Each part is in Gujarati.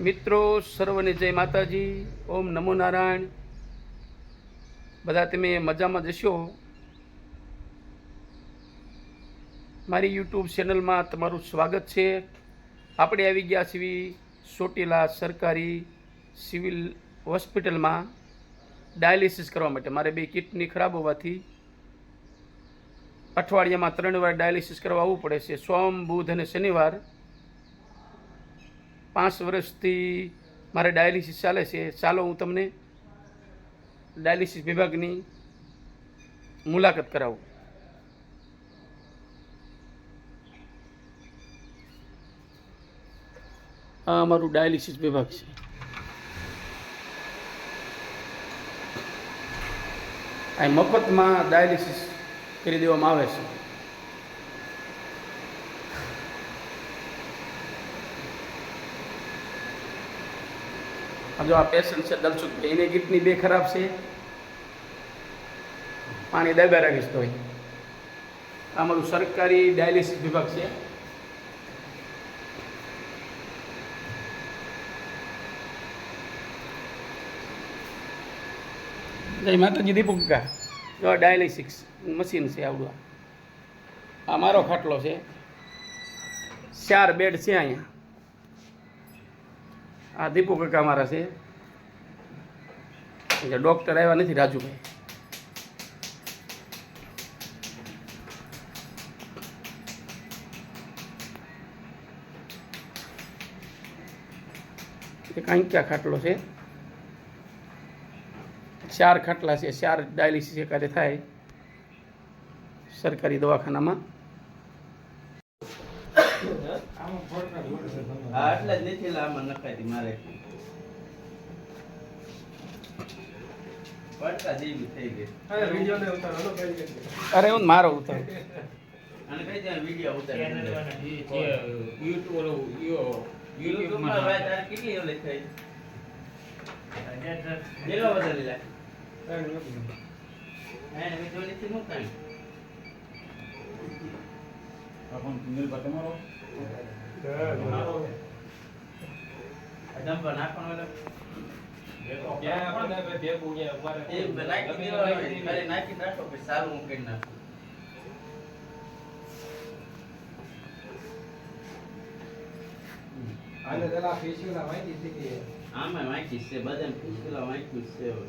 મિત્રો, સર્વને જય માતાજી. ઓમ નમો નારાયણ. બધા તમે મજામાં જશો મારી યુટ્યુબ ચેનલમાં તમારું સ્વાગત છે. આપણે આવી ગયા છીએ ચોટીલા સરકારી સિવિલ હોસ્પિટલમાં ડાયાલિસિસ કરવા માટે. મારે બે કિડની ખરાબ હોવાથી અઠવાડિયામાં ત્રણ વાર ડાયાલિસિસ કરવા આવવું પડે છે. સોમ, બુધ અને શનિવાર પાંચ વર્ષથી મારે ડાયાલિસિસ ચાલે છે. ચાલો હું તમને ડાયાલિસિસ વિભાગની મુલાકાત કરાવું. આ અમારું ડાયાલિસિસ વિભાગ છે. આ મફતમાં ડાયાલિસિસ કરી દેવામાં આવે છે. જો આ પેશન્ટ છે દલસુખ એને કિડની બે ખરાબ છે પાણી દબા રાખીશ તો અમારું સરકારી ડાયાલિસિસ વિભાગ છે જય માતાજી દીપક કાકા જો ડાયાલિસિસ મશીન છે આવડું. આ મારો ખાટલો છે ચાર બેડ છે અહીંયા આ દીપુ કાકા મારા છે. એટલે ડૉક્ટર આવ્યા નથી રાજુભાઈ. એક કાંક્યા ખાટલો છે. ચાર ખાટલા છે, ચાર ડાયાલિસિસ એકાદે થાય. સરકારી દવાખાનામાં. હા એટલે જ નખાતી મારે પડતા જેવી થઈ ગઈ. અરે હું મારો ઉતાર. અને કઈ ત્યાં વીડિયો ઉતારે? યુટ્યુબમાં ભાઈ તારે કેટલી ઓલી થઈ? કેટલો બધો લીલા હે ને વીડિયો નથી મૂકતા ને? આ સારું હું કરી નાખું આમાં વાંચી છે બધા પેલા વાંચ્યું છે હવે.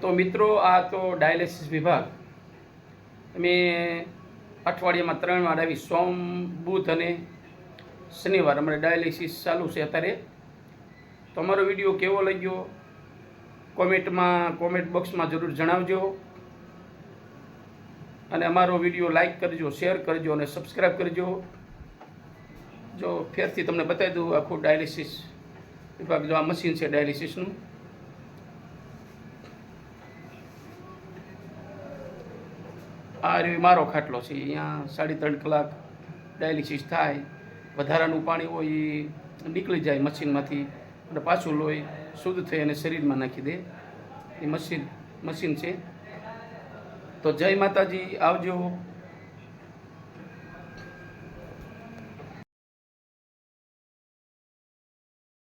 તો મિત્રો, આ તો ડાયાલિસિસ વિભાગ. અમે અઠવાડિયામાં ત્રણ વાર આવી સોમ, બુધ અને શનિવાર. અમારે ડાયાલિસિસ ચાલુ છે અત્યારે. તો અમારો વીડિયો કેવો લાગ્યો? કોમેન્ટમાં, કોમેન્ટ બોક્સમાં જરૂર જણાવજો. અને અમારો વીડિયો લાઈક કરજો, શેર કરજો અને સબસ્ક્રાઈબ કરજો. જો ફેરથી તમને બતાવી દઉં આખું ડાયાલિસિસ વિભાગ, જો આ મશીન છે ડાયાલિસિસનું. આ રહ્યો, મારો ખાટલો છે. અહીંયા સાડી ત્રણ કલાક ડાયાલિસિસ થાય, વધારાનું પાણી હોય એ નીકળી જાય મશીનમાંથી અને પાછું લોહી શુદ્ધ થઈ અને શરીરમાં નાખી દે. એ મશીન મશીન છે. તો જય માતાજી, આવજો.